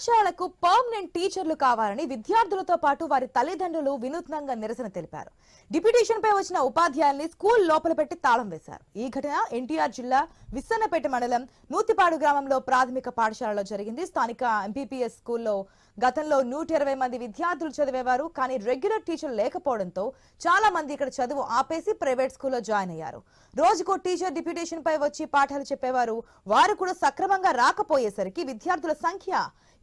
పాఠశాలకు పర్మనెంట్ టీచర్లు కావాలని విద్యార్థులతో పాటు వారి తల్లిదండ్రులు వినూత్నంగా నిరసన తెలిపారు. డిప్యూటేషన్ పై వచ్చిన ఉపాధ్యాయుల్ని స్కూల్ లోపల పెట్టి తాళం వేశారు. ఈ ఘటన ఎన్టీఆర్ జిల్లా విస్సన్నపేట మండలం నూతిపాడు గ్రామంలో ప్రాథమిక పాఠశాలలో జరిగింది. స్థానిక ఎంపీపీఎస్ స్కూల్లో గతంలో నూట ఇరవై మంది విద్యార్థులు చదివేవారు కానీ రెగ్యులర్ టీచర్ లేకపోవడంతో చాలా మంది ఇక్కడ చదువు ఆపేసి ప్రైవేట్ స్కూల్లో జాయిన్ అయ్యారు. రోజుకో టీచర్ డిప్యూటేషన్ పై వచ్చి పాఠాలు చెప్పేవారు. వారు కూడా సక్రమంగా రాకపోయేసరికి విద్యార్థుల సంఖ్య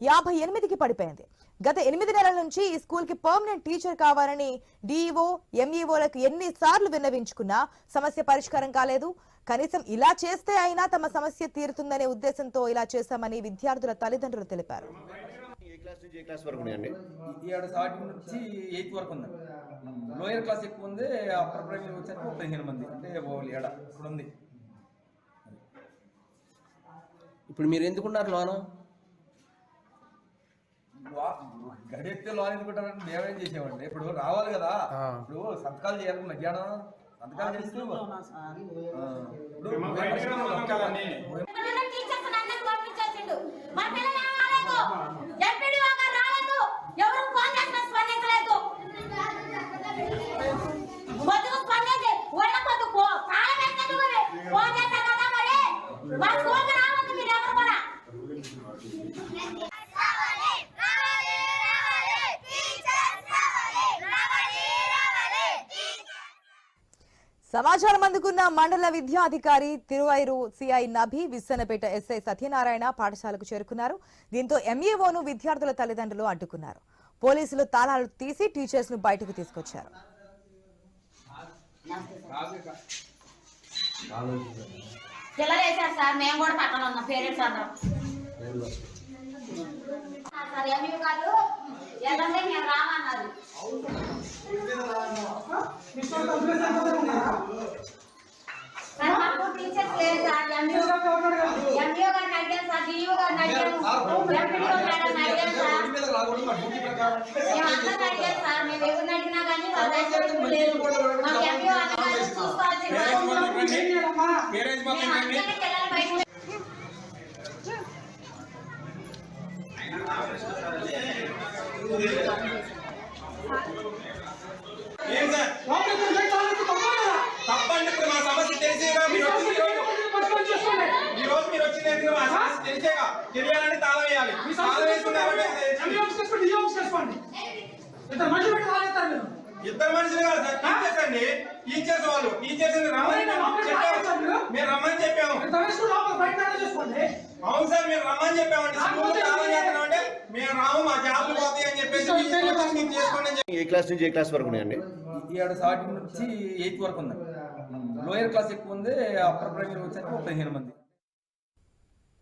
యాభై ఎనిమిదికి పడిపోయింది. గత ఎనిమిది నెలల నుంచి ఈ స్కూల్కి పర్మనెంట్ టీచర్ కావాలని డిఈఓ ఎంఈఓలకు ఎన్ని సార్లు విన్నవించుకున్నా సమస్య పరిష్కారం కాలేదు. కనీసం ఇలా చేస్తే అయినా తమ సమస్య తీరుతుందనే ఉద్దేశంతో ఇలా చేశామని విద్యార్థుల తల్లిదండ్రులు తెలిపారు. ఏ క్లాస్ నుంచి ఏ క్లాస్ వరకు ఉన్నాయండి? ఈ ఏడు స్టార్టింగ్ నుంచి ఎయిత్ వరకు ఉంది. లోయర్ క్లాస్ ఎక్కువ ఉంది అప్పర్ ప్రైమరీ వచ్చేసరికి పదిహేను మంది అంటే ఏడ ఇప్పుడు ఉంది. ఇప్పుడు మీరు ఎందుకున్నారు లోన? గడిస్తే లోన్ ఎందుకుంటారంటే మేమేం చేసామండి ఇప్పుడు రావాలి కదా. ఇప్పుడు సంతకాలు చేయాలి మధ్యాహ్నం. సంతకాలు చేస్తే ఆ, సమాచారం అందుకున్న మండల విద్యాధికారి తిరువైరు సిఐ నభి విస్సనపేట ఎస్ఐ సత్యనారాయణ పాఠశాలకు చేరుకున్నారు. దీంతో ఎంఈఓను విద్యార్థుల తల్లిదండ్రులు అడ్డుకున్నారు పోలీసులు తాళాలు తీసి టీచర్స్ను బయటకు తీసుకొచ్చారు. సార్ इसको कंप्लीशन को देखो ना सर हमको टीचर्स ले सर एमबीओ एमबीओ का नाइडिया सर डीओ का नाइडिया एमबीओ का नाइडिया सर ये आता नाइडिया सर मैं देखो नाइडिया गानी वाला है मुझे हम एमबीओ आने वाले उसको आशीर्वाद पेरेंट्स बात करने Thank you. తెలిసేగా తెలియాలని తాళం వేయాలి. తాళం ఇద్దరు మనుషులు కాదు సార్ టీచర్స్ అండి. టీచర్స్ వాళ్ళు. టీచర్స్ రమ్మని మీరు? రమ్మని చెప్పాము. అవును సార్ మీరు రమ్మని చెప్పామండి. స్కూల్ తాళం చేస్తున్నామంటే మేము రాము మా జాబ్లు పోతాయి అని చెప్పేసి చేసుకోండి ఏ క్లాస్ నుంచి ఏ క్లాస్ వరకు ఉన్నాయండి? ఈ ఏడు స్టార్టింగ్ నుంచి ఎయిత్ వరకు ఉంది. లోయర్ క్లాస్ ఎక్కువ ఉంది అప్పర్ ప్రైమరీ వచ్చేసరికి ఒక పదిహేను మంది.